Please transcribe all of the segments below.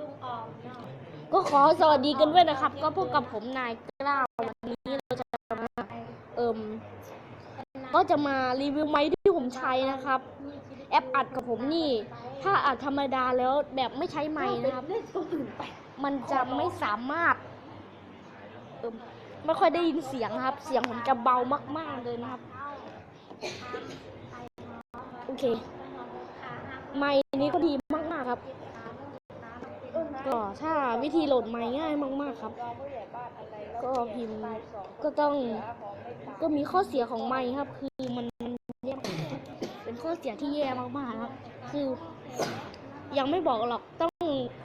ลุงออกเนาะก็ขอสวัสดีกันด้วยนะครับ ก็พบกับผมนายกล้าวันนี้เราจะมาเอิมก็จะมารีวิวไม้ที่ผมใช้นะครับ แอปอัดกับผมนี่ ถ้าอัดธรรมดาแล้วแบบไม่ใช้ไม้นะครับ มันจะไม่สามารถเอิมไม่ค่อยได้ยินเสียงครับ เสียงผมจะเบามาก ๆเลยนะครับ โอเค ไม้นี้ก็ดีมาก ๆ ครับ ถ้าวิธีโหลดไม้ง่ายมาก ๆ ครับ ก็พิมพ์ก็ต้องก็มีข้อเสียของไม้ครับ คือมันมันแย่เป็นข้อเสียที่แย่มากๆครับ คือ ยังไม่บอกหรอกต้อง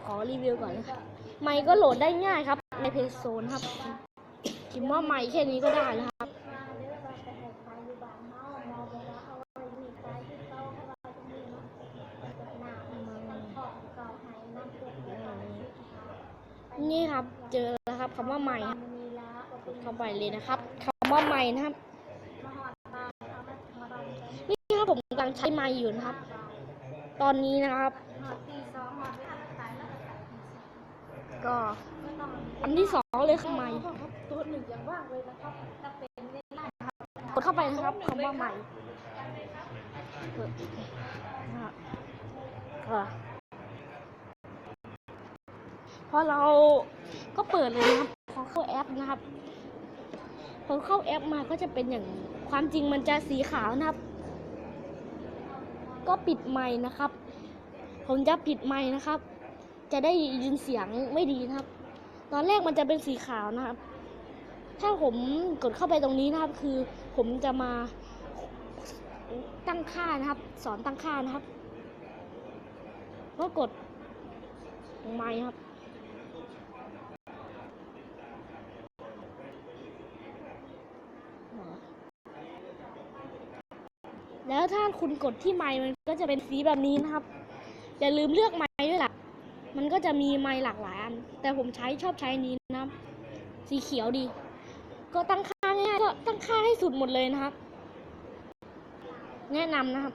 ขอรีวิวก่อนนะครับไม้ก็โหลดได้ง่ายครับ ในเพจโซนครับพิมพ์ว่าไม้แค่นี้ก็ได้แล้ว นี่ครับเจอแล้วครับคำว่าใหม่ครับเข้าไปเลยนะครับคำว่าใหม่นะครับ นี่ครับผมกำลังใช้ไม้อยู่นะครับ ตอนนี้นะครับ ก็อันที่สองเลยคือไม้ตัวหนึ่งยังว่างเลยนะครับถ้าเป็นเล่นได้กดเข้าไปนะครับคำว่าใหม่เปิดนะครับก็ อเราก็เปิดเลยนะครับ พอเข้าแอปนะครับ พอเข้าแอปมาก็จะเป็นอย่างนี้ ความจริงมันจะสีขาวนะครับ ก็ปิดไมค์นะครับ ผมจะปิดไมค์นะครับ จะได้ยินเสียงไม่ดีนะครับ ตอนแรกมันจะเป็นสีขาวนะครับ ถ้าผมกดเข้าไปตรงนี้นะครับ คือผมจะมาตั้งค่านะครับ สอนตั้งค่านะครับ ก็กดไม้ครับ แล้วถ้าคุณกดที่ไม้มันก็จะเป็นสีแบบนี้นะครับ อย่าลืมเลือกไม้ด้วยล่ะ มันก็จะมีไม้หลากหลายอัน แต่ผมใช้ชอบใช้นี้นะครับ สีเขียวดี ก็ตั้งค่าง่ายก็ตั้งค่าให้สุดหมดเลยนะครับ แนะนำนะครับ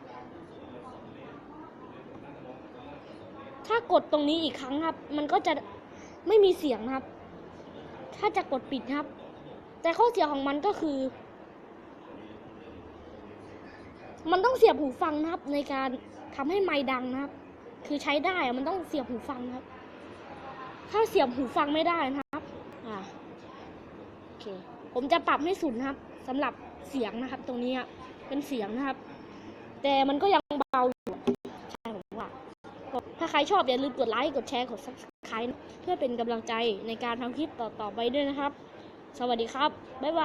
ถ้ากดตรงนี้อีกครั้งครับ มันก็จะไม่มีเสียงนะครับ ถ้าจะกดปิดครับ แต่ข้อเสียของมันก็คือ มันต้องเสียบหูฟังนะครับ ในการทำให้ไมค์ดังนะครับ คือใช้ได้อะมันต้องเสียบหูฟังนะครับ ถ้าเสียบหูฟังไม่ได้นะครับ อ่าโอเค ผมจะปรับให้สุดนะครับสำหรับเสียงนะครับ ตรงนี้เป็นเสียงนะครับ แต่มันก็ยังเบาอยู่ใช่ผมว่าถ้าใครชอบอย่าลืมกดไลค์กดแชร์กด subscribe เพื่อเป็นกำลังใจในการทำคลิปต่อๆไปด้วยนะครับ สวัสดีครับ บ๊ายบาย